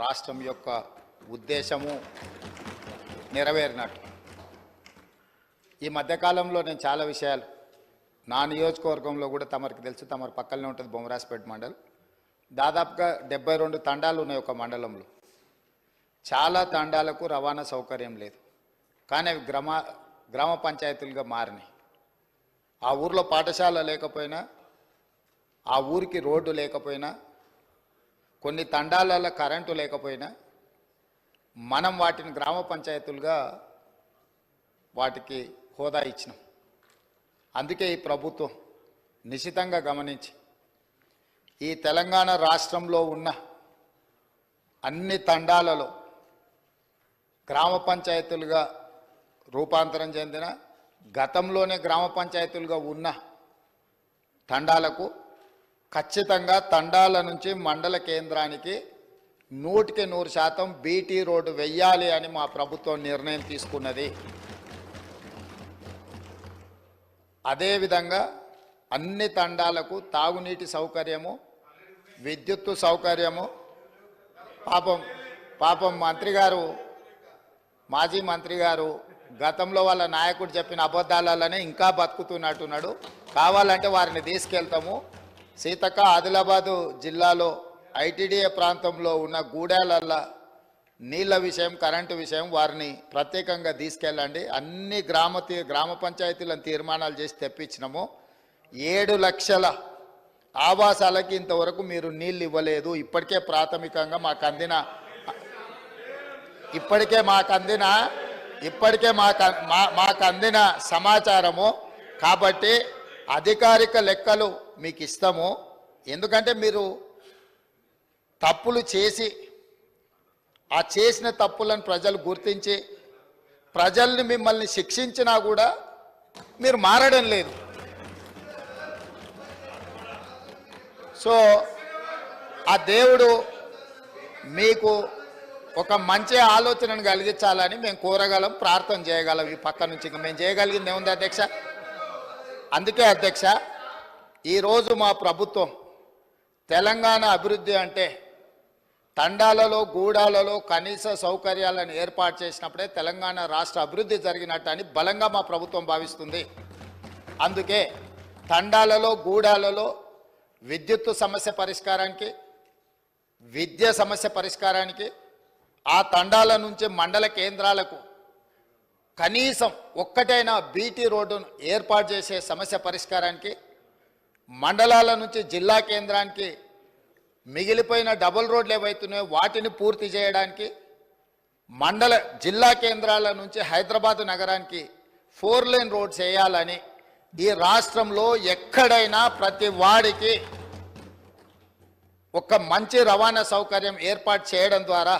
రాష్ట్రం యొక్క ఉద్దేశము నెరవేరినట్టు. ఈ మధ్యకాలంలో నేను చాలా విషయాలు నా నియోజకవర్గంలో కూడా తమరికి తెలుసు తమరు పక్కనే ఉంటుంది బొమ్మరాజపేట మండల్. దాదాపుగా డెబ్బై రెండు తండాలు ఉన్నాయి ఒక మండలంలో. చాలా తండాలకు రవాణా సౌకర్యం లేదు. కానీ అవి గ్రామ గ్రామ పంచాయతీలుగా మారినాయి. ఆ ఊర్లో పాఠశాల లేకపోయినా ఆ ఊరికి రోడ్డు లేకపోయినా కొన్ని తండాలలో కరెంటు లేకపోయినా మనం వాటిని గ్రామ పంచాయతీలుగా వాటికి హోదా ఇచ్చినాం. అందుకే ఈ ప్రభుత్వం నిశితంగా గమనించి ఈ తెలంగాణ రాష్ట్రంలో ఉన్న అన్ని తండాలలో గ్రామ పంచాయతీలుగా రూపాంతరం చెందిన గతంలోనే గ్రామ పంచాయతీలుగా ఉన్న తండాలకు ఖచ్చితంగా తండాల నుంచి మండల కేంద్రానికి నూటికి నూరు శాతం బీటీ రోడ్డు వెయ్యాలి అని మా ప్రభుత్వం నిర్ణయం తీసుకున్నది. అదేవిధంగా అన్ని తండాలకు తాగునీటి సౌకర్యము విద్యుత్తు సౌకర్యము. పాపం పాపం మంత్రి గారు మాజీ మంత్రి గారు గతంలో వాళ్ళ నాయకుడు చెప్పిన అబద్ధాలలోనే ఇంకా బతుకుతున్నట్టున్నాడు. కావాలంటే వారిని తీసుకెళ్తాము. సీతక్క ఆదిలాబాదు జిల్లాలో ఐటీడీఏ ప్రాంతంలో ఉన్న గూడాలల్లా నీళ్ళ విషయం కరెంటు విషయం వారిని ప్రత్యేకంగా తీసుకెళ్ళండి. అన్ని గ్రామ తీ- గ్రామ పంచాయతీలను తీర్మానాలు చేసి తెప్పించినాము. ఏడు లక్షల ఆవాసాలకి ఇంతవరకు మీరు నీళ్ళు ఇవ్వలేదు. ఇప్పటికే ప్రాథమికంగా మాకు అందిన ఇప్పటికే మాకు అందిన ఇప్పటికే మాకు అ- మాకు అందిన సమాచారము. కాబట్టి అధికారిక లెక్కలు మీకు ఇస్తాము ఎందుకంటే మీరు తప్పులు చేసి ఆ చేసిన తప్పులను ప్రజలు గుర్తించి ప్రజల్ని మిమ్మల్ని శిక్షించినా కూడా మీరు మారడం లేదు. సో ఆ దేవుడు మీకు ఒక మంచి ఆలోచనను కలిగించాలని మేము కోరగలం ప్రార్థన చేయగలం ఈ పక్క నుంచి. ఇంకా మేము చేయగలిగింది ఏముంది అధ్యక్ష? అందుకే అధ్యక్ష ఈరోజు మా ప్రభుత్వం తెలంగాణ అభివృద్ధి అంటే తండాలలో గూడాలలో కనీస సౌకర్యాలను ఏర్పాటు చేసినప్పుడే తెలంగాణ రాష్ట్ర అభివృద్ధి జరిగినట్టు అని బలంగా మా ప్రభుత్వం భావిస్తుంది. అందుకే తండాలలో గూడాలలో విద్యుత్తు సమస్య పరిష్కారానికి విద్య సమస్య పరిష్కారానికి ఆ తండాల నుంచి మండల కేంద్రాలకు కనీసం ఒక్కటైనా బీటీ రోడ్డును ఏర్పాటు చేసే సమస్య పరిష్కారానికి మండలాల నుంచి జిల్లా కేంద్రానికి మిగిలిపోయిన డబుల్ రోడ్లు ఏవైతున్నాయో వాటిని పూర్తి చేయడానికి మండల జిల్లా కేంద్రాల నుంచి హైదరాబాద్ నగరానికి ఫోర్ లేన్ రోడ్స్ వేయాలని ఈ రాష్ట్రంలో ఎక్కడైనా ప్రతి వాడికి ఒక మంచి రవాణా సౌకర్యం ఏర్పాటు చేయడం ద్వారా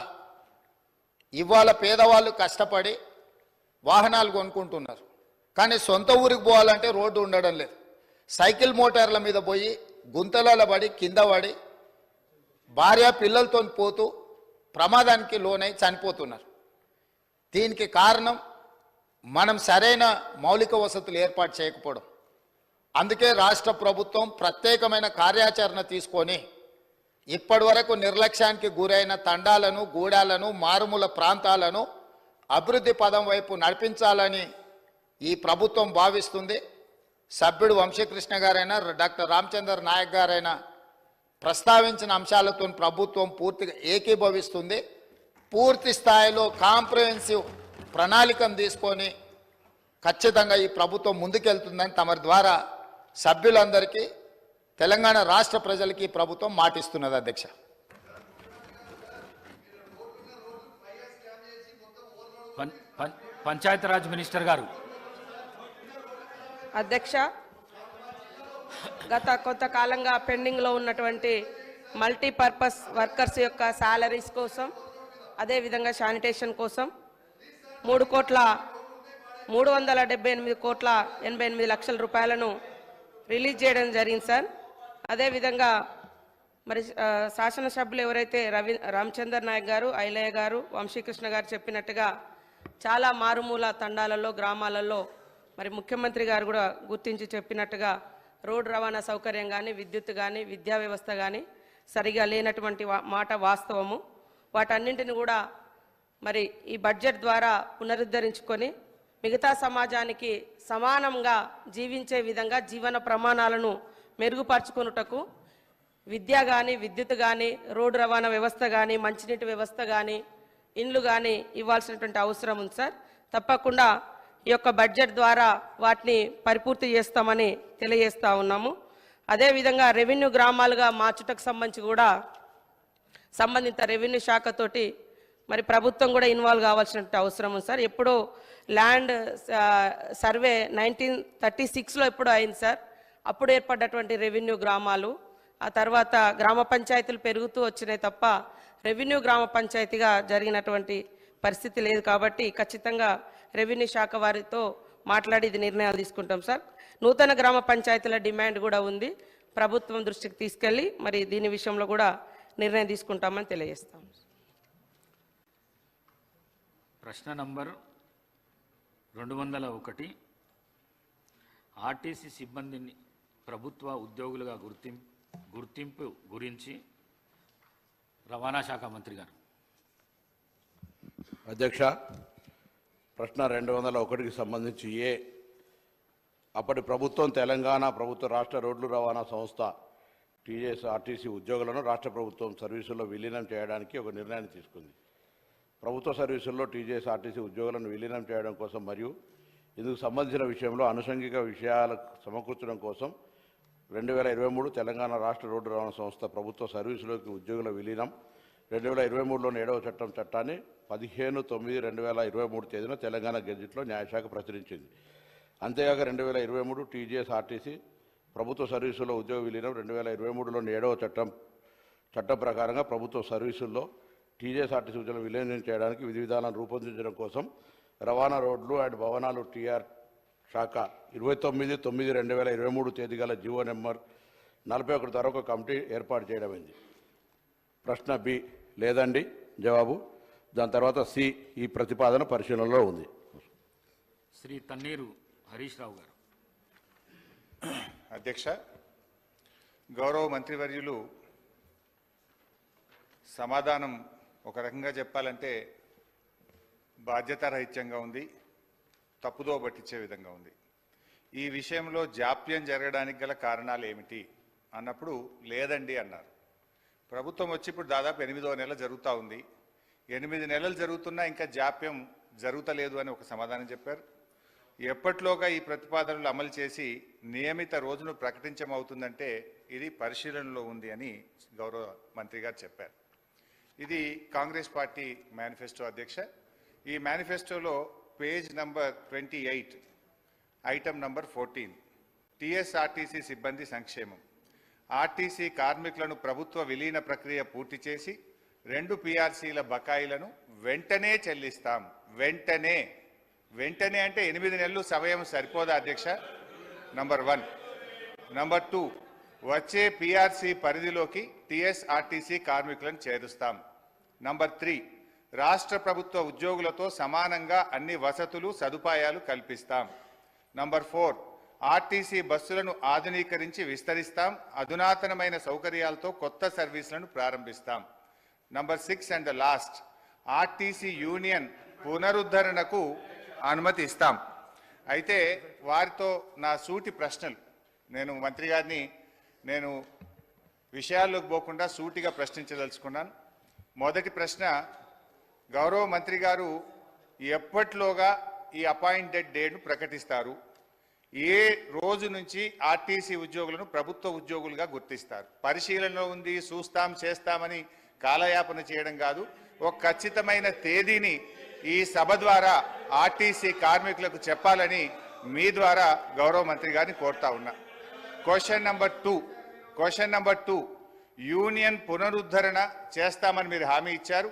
ఇవాళ పేదవాళ్ళు కష్టపడి వాహనాలు కొనుక్కుంటున్నారు. కానీ సొంత ఊరికి పోవాలంటే రోడ్డు ఉండడం లేదు. సైకిల్ మోటార్ల మీద పోయి గుంతలలో పడి కింద పడి భార్య పిల్లలతో పోతూ ప్రమాదానికి లోనై చనిపోతున్నారు. దీనికి కారణం మనం సరైన మౌలిక వసతులు ఏర్పాటు చేయకపోవడం. అందుకే రాష్ట్ర ప్రభుత్వం ప్రత్యేకమైన కార్యాచరణ తీసుకొని ఇప్పటి వరకు నిర్లక్ష్యానికి గురైన తండాలను గూడాలను మారుమూల ప్రాంతాలను అభివృద్ధి పదం వైపు నడిపించాలని ఈ ప్రభుత్వం భావిస్తుంది. సభ్యుడు వంశీకృష్ణ గారైనా డాక్టర్ రామచందర్ నాయక్ గారైనా ప్రస్తావించిన అంశాలతో ప్రభుత్వం పూర్తిగా ఏకీభవిస్తుంది. పూర్తి స్థాయిలో కాంప్రహెన్సివ్ ప్రణాళికను తీసుకొని ఖచ్చితంగా ఈ ప్రభుత్వం ముందుకెళ్తుందని తమరి ద్వారా సభ్యులందరికీ తెలంగాణ రాష్ట్ర ప్రజలకి ప్రభుత్వం మాటిస్తున్నది అధ్యక్ష పం- పం- పంచాయతీరాజ్ మినిస్టర్ గారు. అధ్యక్ష గత కొంతకాలంగా పెండింగ్లో ఉన్నటువంటి మల్టీపర్పస్ వర్కర్స్ యొక్క శాలరీస్ కోసం అదేవిధంగా శానిటేషన్ కోసం మూడు కోట్ల మూడు వందల డెబ్బై ఎనిమిది కోట్ల ఎనభై ఎనిమిది లక్షల రూపాయలను రిలీజ్ చేయడం జరిగింది సార్. అదేవిధంగా మరి శాసనసభ్యులు ఎవరైతే రవి రామచందర్ నాయక్ గారు ఐలయ్య గారు వంశీకృష్ణ గారు చెప్పినట్టుగా చాలా మారుమూల తండాలలో గ్రామాలలో మరి ముఖ్యమంత్రి గారు కూడా గుర్తించి చెప్పినట్టుగా రోడ్డు రవాణా సౌకర్యం కానీ విద్యుత్ కానీ విద్యా వ్యవస్థ కానీ సరిగా లేనటువంటి మాట వాస్తవము. వాటన్నింటిని కూడా మరి ఈ బడ్జెట్ ద్వారా పునరుద్ధరించుకొని మిగతా సమాజానికి సమానంగా జీవించే విధంగా జీవన ప్రమాణాలను మెరుగుపరుచుకొనుటకు విద్య కానీ విద్యుత్ కానీ రోడ్డు రవాణా వ్యవస్థ కానీ మంచినీటి వ్యవస్థ కానీ ఇండ్లు కానీ ఇవ్వాల్సినటువంటి అవసరం ఉంది సార్. తప్పకుండా ఈ యొక్క బడ్జెట్ ద్వారా వాటిని పరిపూర్తి చేస్తామని తెలియజేస్తూ ఉన్నాము. అదేవిధంగా రెవెన్యూ గ్రామాలుగా మార్చుటకు సంబంధించి కూడా సంబంధిత రెవెన్యూ శాఖతోటి మరి ప్రభుత్వం కూడా ఇన్వాల్వ్ కావాల్సిన అవసరం ఉంది సార్. ఎప్పుడో ల్యాండ్ సర్వే నైన్టీన్ థర్టీ సిక్స్లో ఎప్పుడో అయింది సార్. అప్పుడు ఏర్పడ్డటువంటి రెవెన్యూ గ్రామాలు ఆ తర్వాత గ్రామ పంచాయతీలు పెరుగుతూ వచ్చినాయి తప్ప రెవెన్యూ గ్రామ పంచాయతీగా జరిగినటువంటి పరిస్థితి లేదు కాబట్టి ఖచ్చితంగా రెవెన్యూ శాఖ వారితో మాట్లాడి ఇది నిర్ణయాలు తీసుకుంటాం సార్. నూతన గ్రామ పంచాయతీల డిమాండ్ కూడా ఉంది. ప్రభుత్వం దృష్టికి తీసుకెళ్ళి మరి దీని విషయంలో కూడా నిర్ణయం తీసుకుంటామని తెలియజేస్తాం. ప్రశ్న నంబర్ రెండు వందల ఒకటి. ఆర్టీసీ సిబ్బందిని ప్రభుత్వ ఉద్యోగులుగా గుర్తింపు గుర్తింపు గురించి రవాణా శాఖ మంత్రి గారు. అధ్యక్ష ప్రశ్న రెండు వందల ఒకటికి సంబంధించి ఏ అప్పటి ప్రభుత్వం తెలంగాణ ప్రభుత్వ రాష్ట్ర రోడ్లు రవాణా సంస్థ టీజేఎస్ ఆర్టీసీ ఉద్యోగులను రాష్ట్ర ప్రభుత్వం సర్వీసుల్లో విలీనం చేయడానికి ఒక నిర్ణయాన్ని తీసుకుంది. ప్రభుత్వ సర్వీసుల్లో టీజేఎస్ ఆర్టీసీ ఉద్యోగులను విలీనం చేయడం కోసం మరియు ఇందుకు సంబంధించిన విషయంలో అనుషంగిక విషయాలకు సమకూర్చడం కోసం రెండు వేల ఇరవై మూడు తెలంగాణ రాష్ట్ర రోడ్డు రవాణా సంస్థ ప్రభుత్వ సర్వీసులోకి ఉద్యోగుల విలీనం. రెండు వేల ఇరవై మూడులోని ఏడవ చట్టం చట్టాన్ని పదిహేను తొమ్మిది రెండు వేల ఇరవై మూడు తేదీన తెలంగాణ గెజిట్లో న్యాయశాఖ ప్రచురించింది. అంతేగాక రెండు వేల ఇరవై మూడు టీజీఎస్ ఆర్టీసీ ప్రభుత్వ సర్వీసుల్లో ఉద్యోగ విలీనం. రెండు వేల ఇరవై మూడులోని ఏడవ చట్టం చట్టం ప్రకారంగా ప్రభుత్వ సర్వీసుల్లో టీజీఎస్ ఆర్టీసీ ఉద్యోగులు విలీనం చేయడానికి విధి విధానాలను రూపొందించడం కోసం రవాణా రోడ్లు అండ్ భవనాలు టీఆర్ శాఖ ఇరవై తొమ్మిది తొమ్మిది రెండు వేల ఇరవై మూడు తేదీ గల జీవో నెంబర్ నలభై ఒకటి ద్వారా ఒక కమిటీ ఏర్పాటు చేయడమైంది. ప్రశ్న బి లేదండి. జవాబు. దాని తర్వాత సి ఈ ప్రతిపాదన పరిశీలనలో ఉంది. శ్రీ తన్నీరు హరీష్ రావు గారు. అధ్యక్ష గౌరవ మంత్రివర్యులు సమాధానం ఒక రకంగా చెప్పాలంటే బాధ్యతారహిత్యంగా ఉంది. తప్పుదో పట్టించే విధంగా ఉంది. ఈ విషయంలో జాప్యం జరగడానికి గల కారణాలు ఏమిటి? అన్నప్పుడు లేదండి అన్నారు. ప్రభుత్వం వచ్చి ఇప్పుడు దాదాపు ఎనిమిదో నెల జరుగుతూ ఉంది. ఎనిమిది నెలలు జరుగుతున్నా ఇంకా జాప్యం జరుగుతలేదు అని ఒక సమాధానం చెప్పారు. ఎప్పట్లోగా ఈ ప్రతిపాదనలు అమలు చేసి నియమిత రోజును ప్రకటించమవుతుందంటే ఇది పరిశీలనలో ఉంది అని గౌరవ మంత్రి గారు చెప్పారు. ఇది కాంగ్రెస్ పార్టీ మేనిఫెస్టో అధ్యక్ష. ఈ మేనిఫెస్టోలో page number twenty eight item number fourteen. TSRTC సిబ్బంది సంక్షేమం. ఆర్టీసీ కార్మికులను ప్రభుత్వ విలీన ప్రక్రియ పూర్తి చేసి రెండు పిఆర్సీల బకాయిలను వెంటనే చెల్లిస్తాం. వెంటనే. వెంటనే అంటే ఎనిమిది నెలలు సమయం సరిపోదా అధ్యక్ష? Number one. Number two. వచ్చే పిఆర్సీ పరిధిలోకి టీఎస్ఆర్టీసీ కార్మికులను చేరుస్తాం. Number three. రాష్ట్ర ప్రభుత్వ ఉద్యోగులతో సమానంగా అన్ని వసతులు సదుపాయాలు కల్పిస్తాం. నంబర్ ఫోర్ ఆర్టీసీ బస్సులను ఆధునీకరించి విస్తరిస్తాం. అధునాతనమైన సౌకర్యాలతో కొత్త సర్వీసులను ప్రారంభిస్తాం. Number six and last RTC union పునరుద్ధరణకు అనుమతి ఇస్తాం అయితే వారితో నా సూటి ప్రశ్నలు. నేను మంత్రి గారిని నేను విషయాల్లోకి పోకుండా సూటిగా ప్రశ్నించదలుచుకున్నాను. మొదటి ప్రశ్న గౌరవ మంత్రి గారు ఎప్పట్లోగా ఈ అపాయింటెడ్ డేట్ను ప్రకటిస్తారు? ఏ రోజు నుంచి ఆర్టీసీ ఉద్యోగులను ప్రభుత్వ ఉద్యోగులుగా గుర్తిస్తారు? పరిశీలనలో ఉంది చూస్తాం చేస్తామని కాలయాపన చేయడం కాదు. ఒక ఖచ్చితమైన తేదీని ఈ సభ ద్వారా ఆర్టీసీ కార్మికులకు చెప్పాలని మీ ద్వారా గౌరవ మంత్రి గారిని కోరుతా ఉన్నా. Question number two question number two union పునరుద్ధరణ చేస్తామని మీరు హామీ ఇచ్చారు.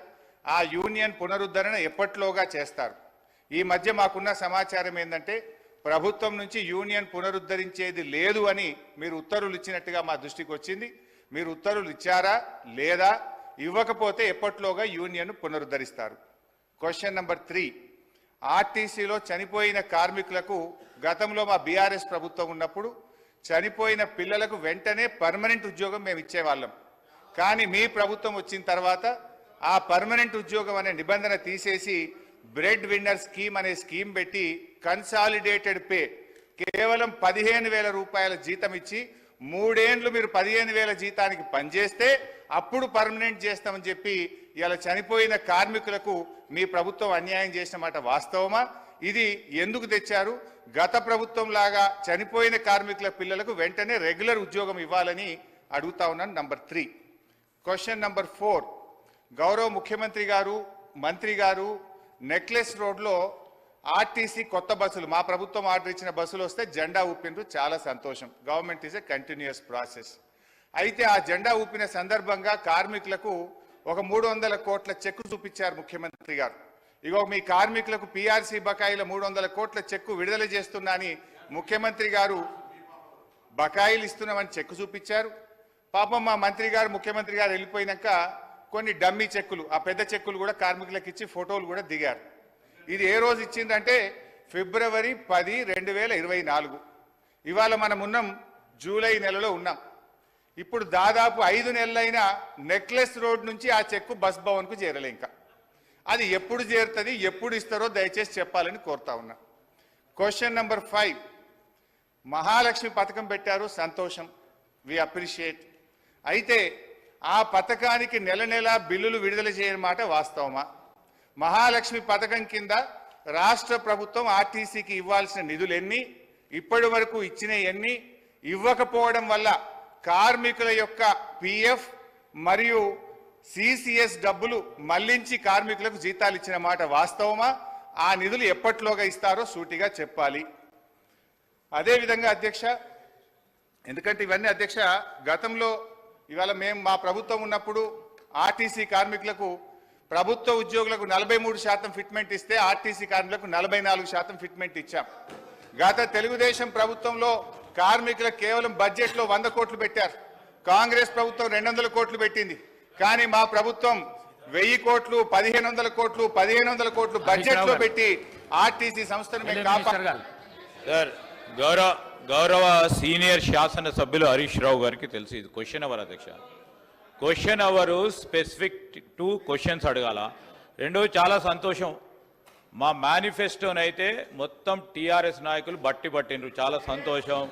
ఆ యూనియన్ పునరుద్ధరణ ఎప్పట్లోగా చేస్తారు? ఈ మధ్య మాకున్న సమాచారం ఏంటంటే ప్రభుత్వం నుంచి యూనియన్ పునరుద్ధరించేది లేదు అని మీరు ఉత్తర్వులు ఇచ్చినట్టుగా మా దృష్టికి వచ్చింది. మీరు ఉత్తర్వులు ఇచ్చారా? లేదా? ఇవ్వకపోతే ఎప్పట్లోగా యూనియన్ పునరుద్ధరిస్తారు? క్వశ్చన్ నెంబర్ త్రీ ఆర్టీసీలో చనిపోయిన కార్మికులకు గతంలో మా బీఆర్ఎస్ ప్రభుత్వం ఉన్నప్పుడు చనిపోయిన పిల్లలకు వెంటనే పర్మనెంట్ ఉద్యోగం మేము ఇచ్చేవాళ్ళం. కానీ మీ ప్రభుత్వం వచ్చిన తర్వాత ఆ పర్మనెంట్ ఉద్యోగం అనే నిబంధన తీసేసి బ్రెడ్ విన్నర్ స్కీమ్ అనే స్కీమ్ పెట్టి కన్సాలిడేటెడ్ పే కేవలం పదిహేను వేల రూపాయల జీతం ఇచ్చి మూడేండ్లు మీరు పదిహేను వేల జీతానికి పనిచేస్తే అప్పుడు పర్మనెంట్ చేస్తామని చెప్పి ఇలా చనిపోయిన కార్మికులకు మీ ప్రభుత్వం అన్యాయం చేసిన మాట వాస్తవమా? ఇది ఎందుకు తెచ్చారు? గత ప్రభుత్వం లాగా చనిపోయిన కార్మికుల పిల్లలకు వెంటనే రెగ్యులర్ ఉద్యోగం ఇవ్వాలని అడుగుతా ఉన్నాను. Number three question number four గౌరవ ముఖ్యమంత్రి గారు మంత్రి గారు నెక్లెస్ రోడ్లో ఆర్టీసీ కొత్త బస్సులు మా ప్రభుత్వం ఆర్డర్ ఇచ్చిన బస్సులు వస్తే జెండా ఊపిండ్రు చాలా సంతోషం. Government is a continuous process అయితే ఆ జెండా ఊపిన సందర్భంగా కార్మికులకు ఒక మూడు వందల కోట్ల చెక్కు చూపించారు ముఖ్యమంత్రి గారు. ఇగో మీ కార్మికులకు పీఆర్సీ బకాయిల మూడు వందల కోట్ల చెక్కు విడుదల చేస్తున్నా అని ముఖ్యమంత్రి గారు బకాయిలు ఇస్తున్నామని చెక్కు చూపించారు. పాపం మా మంత్రి గారు ముఖ్యమంత్రి గారు వెళ్ళిపోయినాక కొన్ని డమ్మీ చెక్కులు ఆ పెద్ద చెక్కులు కూడా కార్మికులకు ఇచ్చి ఫోటోలు కూడా దిగారు. ఇది ఏ రోజు ఇచ్చిందంటే ఫిబ్రవరి పది రెండు వేల ఇరవై నాలుగు. ఇవాళ మనం ఉన్నాం జూలై నెలలో ఉన్నాం. ఇప్పుడు దాదాపు ఐదు నెలలైన నెక్లెస్ రోడ్ నుంచి ఆ చెక్కు బస్ భవన్కు చేరలే ఇంకా. అది ఎప్పుడు చేరుతుంది ఎప్పుడు ఇస్తారో దయచేసి చెప్పాలని కోరుతా ఉన్నా. క్వశ్చన్ నెంబర్ ఫైవ్ మహాలక్ష్మి పథకం పెట్టారు సంతోషం. వి అప్రిషియేట్ అయితే ఆ పథకానికి నెల నెల బిల్లులు విడుదల చేయని మాట వాస్తవమా? మహాలక్ష్మి పథకం కింద రాష్ట్ర ప్రభుత్వం ఆర్టీసీకి ఇవ్వాల్సిన నిధులు ఎన్ని? ఇప్పటి వరకు ఇచ్చిన ఎన్ని? ఇవ్వకపోవడం వల్ల కార్మికుల యొక్క పిఎఫ్ మరియు సిసిఎస్ డబ్బులు మళ్ళించి కార్మికులకు జీతాలు ఇచ్చిన మాట వాస్తవమా? ఆ నిధులు ఎప్పట్లోగా ఇస్తారో సూటిగా చెప్పాలి. అదేవిధంగా అధ్యక్ష ఎందుకంటే ఇవన్నీ అధ్యక్ష గతంలో ఇవాళ మేము మా ప్రభుత్వం ఉన్నప్పుడు ఆర్టీసీ కార్మికులకు ప్రభుత్వ ఉద్యోగులకు నలభై మూడు శాతం ఫిట్మెంట్ ఇస్తే ఆర్టీసీ కార్మికులకు నలభై నాలుగు శాతం ఫిట్మెంట్ ఇచ్చాం. గత తెలుగుదేశం ప్రభుత్వంలో కార్మికులకు కేవలం బడ్జెట్లో వంద కోట్లు పెట్టారు. కాంగ్రెస్ ప్రభుత్వం రెండు వందల కోట్లు పెట్టింది. కానీ మా ప్రభుత్వం వెయ్యి కోట్లు పదిహేను వందల కోట్లు పదిహేను వందల కోట్లు బడ్జెట్లో పెట్టి ఆర్టీసీ సంస్థను మేము కాపా మినిస్టర్ గారు. సార్ గౌరవ గౌరవ సీనియర్ శాసన సభ్యులు హరీష్ రావు గారికి తెలుసు ఇది క్వశ్చన్ అవర్ అధ్యక్ష. Question hour specific two questions అడగాల. రెండవ చాలా సంతోషం. మా మేనిఫెస్టోనైతే మొత్తం టీఆర్ఎస్ నాయకులు బట్టి పట్టిండ్రు. చాలా సంతోషం.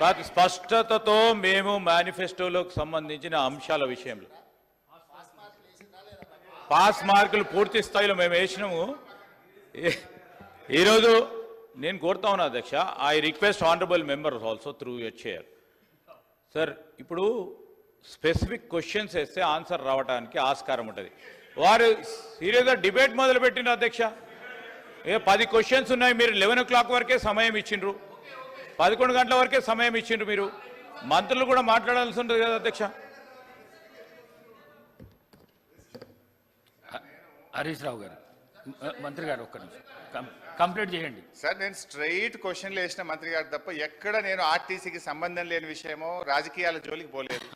ప్రతి స్పష్టతతో మేము మేనిఫెస్టోలోకి సంబంధించిన అంశాల విషయంలో. పాస్ మార్కులు పూర్తి స్థాయిలో మేము వేసినాము. ఈరోజు నేను కోరుతా ఉన్నా అధ్యక్ష I request honourable members also through your chair sir ఇప్పుడు స్పెసిఫిక్ క్వశ్చన్స్ వేస్తే ఆన్సర్ రావడానికి ఆస్కారం ఉంటుంది. వారు సీరియస్గా డిబేట్ మొదలుపెట్టిన అధ్యక్ష? ఏ పది క్వశ్చన్స్ ఉన్నాయి మీరు లెవెన్ ఓ క్లాక్ వరకే సమయం ఇచ్చిండ్రు. పదకొండు గంటల వరకే సమయం ఇచ్చిండ్రు మీరు. మంత్రులు కూడా మాట్లాడాల్సి ఉంటుంది కదా అధ్యక్ష? హరీష్ రావు గారు. మంత్రి గారు ఒక్క నిమిషం. కంప్లీట్ చేయండి. సార్ నేను స్ట్రైట్ క్వశ్చన్లు వేసిన మంత్రి గారు తప్ప ఎక్కడ నేను ఆర్టీసీకి సంబంధం లేని విషయమో రాజకీయాల జోలికి పోలేదు.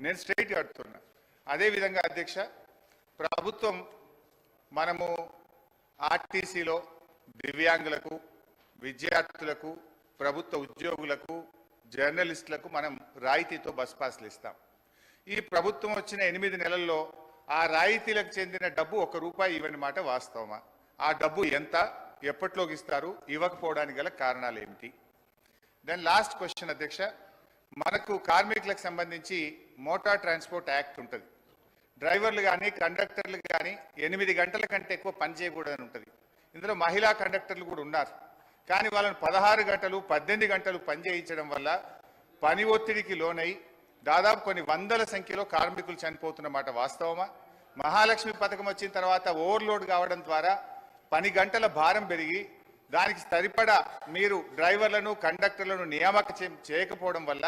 నేను స్ట్రైట్ అడుగుతున్నా అదేవిధంగా అధ్యక్ష ప్రభుత్వం మనము ఆర్టీసీలో దివ్యాంగులకు విద్యార్థులకు ప్రభుత్వ ఉద్యోగులకు జర్నలిస్టులకు మనం రాయితీతో బస్ పాస్లు ఇస్తాం. ఈ ప్రభుత్వం వచ్చిన ఎనిమిది నెలల్లో ఆ రాయితీలకు చెందిన డబ్బు ఒక రూపాయి ఇవ్వని మాట వాస్తవమా? ఆ డబ్బు ఎంత? ఎప్పట్లోకి ఇస్తారు? ఇవ్వకపోవడానికి గల కారణాలు ఏమిటి? దెన్ లాస్ట్ క్వశ్చన్ అధ్యక్ష. మనకు కార్మికులకు సంబంధించి మోటార్ ట్రాన్స్పోర్ట్ యాక్ట్ ఉంటుంది. డ్రైవర్లు కానీ కండక్టర్లు కానీ ఎనిమిది గంటల కంటే ఎక్కువ పని చేయకూడదని ఉంటుంది. ఇందులో మహిళా కండక్టర్లు కూడా ఉన్నారు. కానీ వాళ్ళని పదహారు గంటలు పద్దెనిమిది గంటలు పని చేయించడం వల్ల పని ఒత్తిడికి లోనై దాదాపు కొన్ని వందల సంఖ్యలో కార్మికులు చనిపోతున్న మాట వాస్తవమా? మహాలక్ష్మి పథకం వచ్చిన తర్వాత ఓవర్లోడ్ కావడం ద్వారా పని గంటల భారం పెరిగి దానికి సరిపడా మీరు డ్రైవర్లను కండక్టర్లను నియామక చేయకపోవడం వల్ల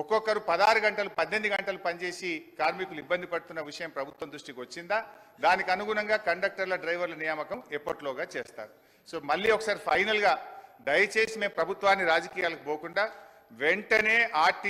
ఒక్కొక్కరు పదహారు గంటలు పద్దెనిమిది గంటలు పనిచేసి కార్మికులు ఇబ్బంది పడుతున్న విషయం ప్రభుత్వం దృష్టికి వచ్చిందా? దానికి అనుగుణంగా కండక్టర్ల డ్రైవర్ల నియామకం ఎప్పట్లోగా చేస్తారు? సో మళ్ళీ ఒకసారి ఫైనల్గా దయచేసి మేము ప్రభుత్వాన్ని రాజకీయాలకు పోకుండా వెంటనే ఆర్టీ